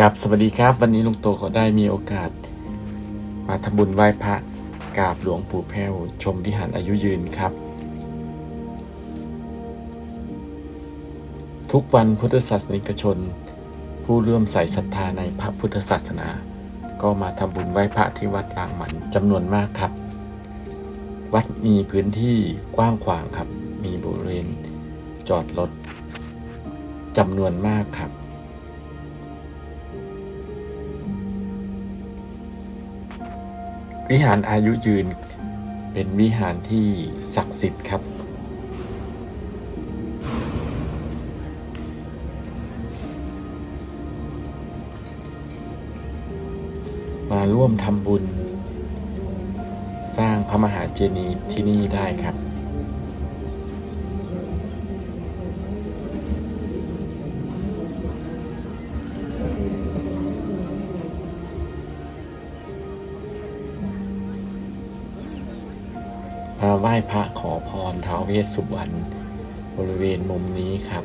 กับสวัสดีครับ วันนี้ลุงโตก็ได้มีโอกาส มาทำบุญไหว้พระกราบหลวงปู่แพ้วชมวิหารอายุยืนครับ ทุกวันพุทธศาสนิกชน ผู้เรื่อมใส่ศรัทธาในพระพุทธศาสนา ก็มาทำบุญไหว้พระที่วัดลางหมันจำนวนมากครับ วัดมีพื้นที่กว้างขวางครับ มีบริเวณจอดรถจำนวนมากครับ วิหารอายุยืน เป็นวิหารที่ศักดิ์สิทธิ์ครับ มาร่วมทำบุญ สร้างพระมหาเจดีย์ที่นี่ได้ครับ มาไหว้พระขอพรท้าวเวสสุวรรณบริเวณมุมนี้ครับ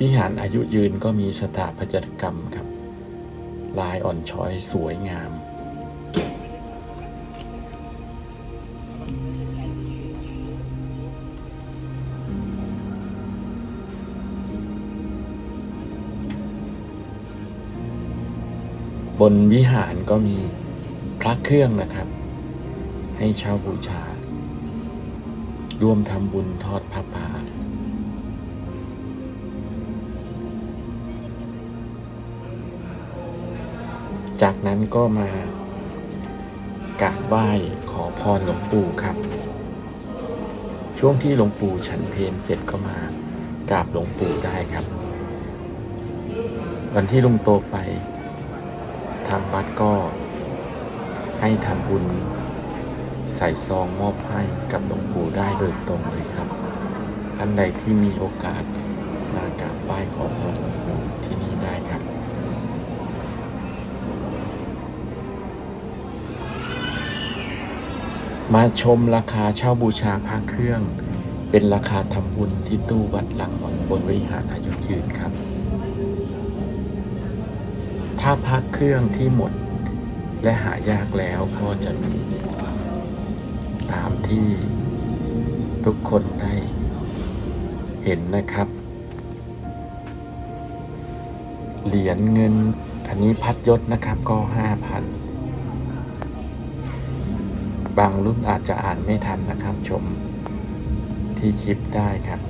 วิหารอายุยืนก็มีสถาปัตยกรรมครับ ลายอ่อนช้อยสวยงาม นวิหารก็มีพระเครื่องนะครับ ให้เช่าบูชา ร่วมทำบุญทอดพระป่าจากนั้นก็มากราบไหว้ขอพรหลวงปู่ครับ ช่วงที่หลวงปู่ฉันเพลเสร็จก็มากราบหลวงปู่ได้ครับ วันที่ลุงโตไป ทางวัดก็ให้ทำบุญใส่ซองมอบให้กับหลวงปู่ได้โดยตรงเลยครับ ท่านใดที่มีโอกาสมากราบไหว้ขอพรหลวงปู่ที่นี่ได้ครับ มาชมราคาเช่าบูชาพระเครื่อง เป็นราคาทำบุญที่ตู้วัดหลังหมอนบนวิหารอายุยืนครับ ถ้าพระเครื่องที่หมด และหายากแล้วก็จะมีตามที่ทุกคนได้เห็นนะครับ เหรียญเงินอันนี้พัดยศนะครับก็ห้าพันบางรุ่นอาจจะอ่านไม่ทันนะครับชมที่คลิปได้ครับ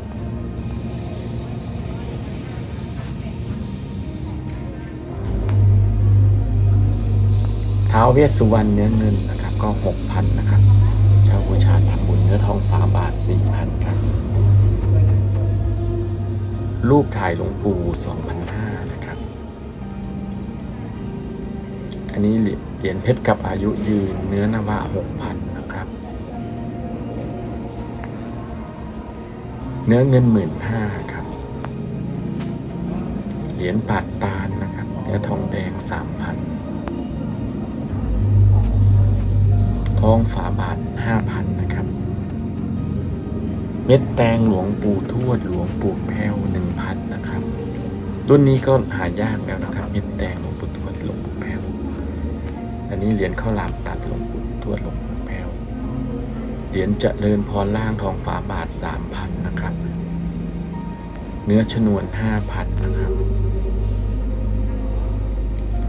ท้าวเวสสุวรรณเนื้อเงินนะครับ ก็หกพันนะครับชาวบูชาทำบุญเนื้อทองฝาบาทสี่พันครับ รูปถ่ายหลวงปู่สองพันห้านะครับ อันนี้เหรียญเพชรกับอายุยืนเนื้อนวะหกพันนะครับ เนื้อเงินหมื่นห้าครับเหรียญปาดตาลนะครับ เนื้อทองแดงสามพัน ทองฝาบาทห้าพันนะครับ เม็ดแตงหลวงปู่ทวดหลวงปู่แพ้วหนึ่งพันนะครับ รุ่นนี้ก็หายากแล้วนะครับ เม็ดแตงหลวงปู่ทวดหลวงปู่แพ้วอันนี้เหรียญข้าวหลามตัดหลวงปู่ทวดหลวงปู่แพ้วเหรียญเจริญพรล่างทองฝาบาทสามพันนะครับ เนื้อชนวนห้าพันนะครับ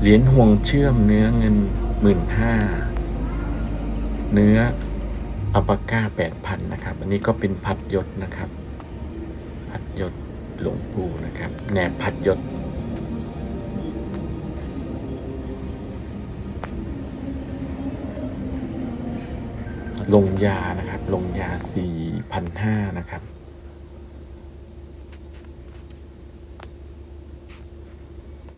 เหรียญห่วงเชื่อมเนื้อเงินหมื่นห้า เนื้ออัปาก้าแปดพันนะครับ อันนี้ก็เป็นพัดยศนะครับ พัดยศหลวงปู่นะครับ แหนบพัดยศลงยานะครับ ลงยาสี่พันห้านะครับ